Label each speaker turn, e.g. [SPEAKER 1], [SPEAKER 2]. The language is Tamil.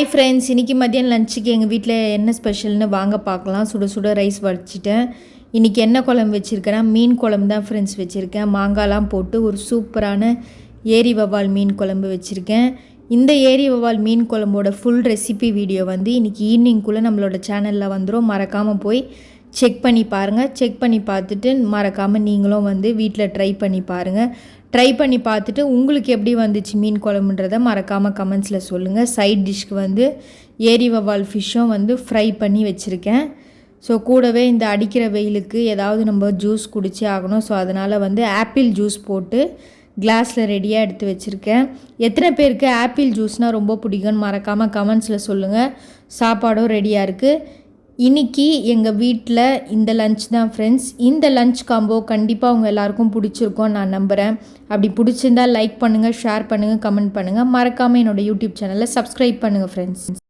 [SPEAKER 1] ஹாய் ஃப்ரெண்ட்ஸ் இன்றைக்கி மதியம் லஞ்சுக்கு எங்கள் வீட்டில் என்ன ஸ்பெஷல்னு வாங்க பார்க்கலாம். சுட சுட ரைஸ் வடிச்சிட்டேன். இன்றைக்கி என்ன குழம்பு வச்சுருக்கேன்னா மீன் குழம்பு தான் ஃப்ரெண்ட்ஸ் வச்சுருக்கேன். மாங்காய்லாம் போட்டு ஒரு சூப்பரான ஏரி வவால் மீன் குழம்பு வச்சுருக்கேன். இந்த ஏரி வவால் மீன் குழம்போட ஃபுல் ரெசிபி வீடியோ வந்து இன்றைக்கி ஈவினிங்குள்ளே நம்மளோட சேனலில் வந்துடும் மறக்காமல் போய் செக் பண்ணி பாருங்கள் செக் பண்ணி பார்த்துட்டு மறக்காமல் நீங்களும் வந்து வீட்டில் ட்ரை பண்ணி பாருங்கள் ட்ரை பண்ணி பார்த்துட்டு உங்களுக்கு எப்படி வந்துச்சு மீன் குழம்புன்றதை மறக்காமல் கமெண்ட்ஸில் சொல்லுங்கள் சைட் டிஷ்க்கு வந்து ஏரி வவால் ஃபிஷ்ஷும் வந்து ஃப்ரை பண்ணி வச்சுருக்கேன். ஸோ கூடவே இந்த அடிக்கிற வெயிலுக்கு ஏதாவது நம்ம ஜூஸ் குடிச்சே ஆகணும். ஸோ அதனால் வந்து ஆப்பிள் ஜூஸ் போட்டு கிளாஸில் ரெடியாக எடுத்து வச்சுருக்கேன். எத்தனை பேருக்கு ஆப்பிள் ஜூஸ்னால் ரொம்ப பிடிக்கும்னு மறக்காமல் கமெண்ட்ஸில் சொல்லுங்கள் சாப்பாடும் ரெடியாக இருக்குது இன்னைக்கு எங்கள் வீட்டில் இந்த லஞ்ச் தான் ஃப்ரெண்ட்ஸ் இந்த லஞ்ச் காம்போ கண்டிப்பாக உங்கள் எல்லாருக்கும் பிடிச்சிருக்கோம் நான் நம்புகிறேன் அப்படி பிடிச்சிருந்தா லைக் பண்ணுங்கள் ஷேர் பண்ணுங்கள் கமெண்ட் பண்ணுங்கள் மறக்காமல் என்னோடய யூடியூப் சேனலை சப்ஸ்கிரைப் பண்ணுங்கள் ஃப்ரெண்ட்ஸ்